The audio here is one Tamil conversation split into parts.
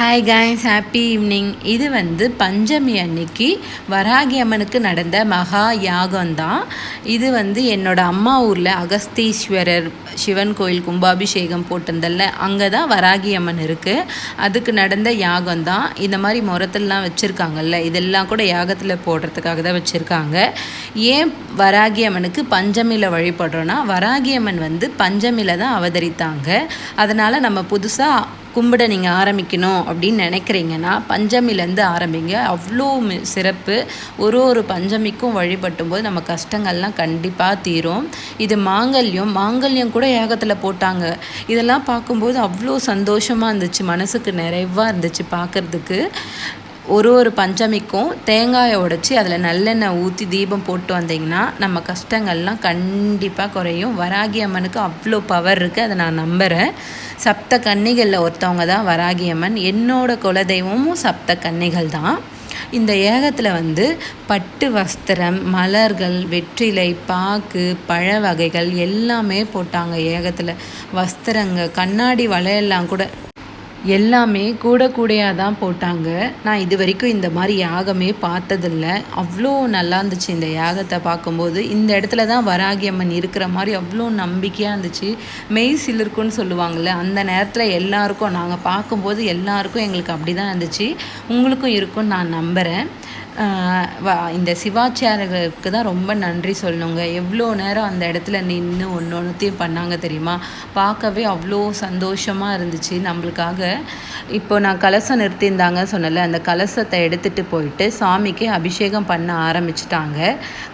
ஹாய் கைஸ் ஹாப்பி ஈவினிங் இது வந்து பஞ்சமி அன்னைக்கு வராகி அம்மனுக்கு நடந்த மகா யாகம்தான். இது வந்து என்னோட அம்மா ஊரில் அகஸ்தீஸ்வரர் சிவன் கோயில் கும்பாபிஷேகம் போட்டிருந்தல்ல அங்கே தான் வராகி அம்மன் இருக்குது அதுக்கு நடந்த யாகம் தான் இந்த மாதிரி முரத்தெல்லாம் வச்சுருக்காங்கல்ல இதெல்லாம் கூட யாகத்தில் போடுறதுக்காக தான் வச்சுருக்காங்க. ஏன் வராகி அம்மனுக்கு பஞ்சமியில் வழிபடுறோன்னா வராகி அம்மன் வந்து பஞ்சமியில் தான் அவதரித்தாங்க. அதனால் நம்ம புதுசாக கும்பிட நீங்கள் ஆரம்பிக்கணும் அப்படின்னு நினைக்கிறீங்கன்னா பஞ்சமிலேருந்து ஆரம்பிங்க. அவ்வளோ சிறப்பு. ஒரு ஒரு பஞ்சமிக்கும் வழிபட்டும் போது நம்ம கஷ்டங்கள்லாம் கண்டிப்பாக தீரும். இது மாங்கல்யம். மாங்கல்யம் கூட ஏகத்தில் போட்டாங்க. இதெல்லாம் பார்க்கும்போது அவ்வளோ சந்தோஷமாக இருந்துச்சு. மனசுக்கு நிறைவாக இருந்துச்சு பார்க்குறதுக்கு. ஒரு ஒரு பஞ்சமிக்கும் தேங்காயை உடச்சி அதில் நல்லெண்ணெய் ஊற்றி தீபம் போட்டு வந்தீங்கன்னா நம்ம கஷ்டங்கள்லாம் கண்டிப்பாக குறையும். வராகி அம்மனுக்கு அவ்வளோ பவர் இருக்குது அதை நான் நம்புகிறேன் சப்த கன்னிகளில் ஒருத்தவங்க தான் வராகி அம்மன். என்னோட குலதெய்வமும் சப்த கன்னிகள் தான். இந்த ஏகத்தில் வந்து பட்டு வஸ்திரம் மலர்கள் வெற்றிலை பாக்கு பழ வகைகள் எல்லாமே போட்டாங்க ஏகத்தில். வஸ்திரங்க கண்ணாடி வளையெல்லாம் கூட எல்லாமே கூட கூடையாக தான் போட்டாங்க. நான் இது வரைக்கும் இந்த மாதிரி யாகமே பார்த்ததில்ல. அவ்வளோ நல்லா இருந்துச்சு இந்த யாகத்தை பார்க்கும்போது. இந்த இடத்துல தான் வராகி அம்மன் இருக்கிற மாதிரி அவ்வளோ நம்பிக்கையாக இருந்துச்சு. மெய் சிலிருக்குன்னு சொல்லுவாங்கள்ல அந்த நேரத்தில் எல்லாருக்கும் நாங்கள் பார்க்கும்போது எல்லாருக்கும் எங்களுக்கு அப்படி தான் இருந்துச்சு. உங்களுக்கும் இருக்கும்னு நான் நம்புகிறேன் இந்த சிவாச்சாரியர்களுக்கு தான் ரொம்ப நன்றி சொல்லணுங்க. எவ்வளோ நேரம் அந்த இடத்துல நின்று ஒன்று ஒன்றுத்தையும் பண்ணாங்க தெரியுமா? பார்க்கவே அவ்வளோ சந்தோஷமாக இருந்துச்சு நம்மளுக்காக. இப்போ நான் கலசம் நிறுத்தியிருந்தாங்க சொன்னல அந்த கலசத்தை எடுத்துகிட்டு போயிட்டு சாமிக்கு அபிஷேகம் பண்ண ஆரம்பிச்சிட்டாங்க.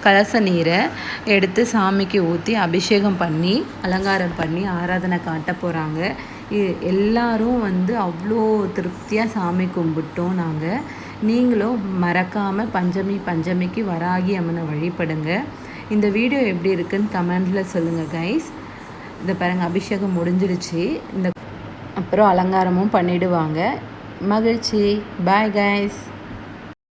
கலச நீரை எடுத்து சாமிக்கு ஊற்றி அபிஷேகம் பண்ணி அலங்காரம் பண்ணி ஆராதனை காட்ட போகிறாங்க எல்லாரும் வந்து அவ்வளோ திருப்தியாக சாமி கும்பிட்டோம் நாங்கள் நீங்களும் மறக்காமல் பஞ்சமி பஞ்சமிக்கு வராகி அம்மனை வழிபடுங்க. இந்த வீடியோ எப்படி இருக்குன்னு கமெண்டில் சொல்லுங்கள் கைஸ் இந்த பாருங்கள் அபிஷேகம் முடிஞ்சிடுச்சு. இந்த அப்புறம் அலங்காரமும் பண்ணிவிடுவாங்க மகிழ்ச்சி. Bye guys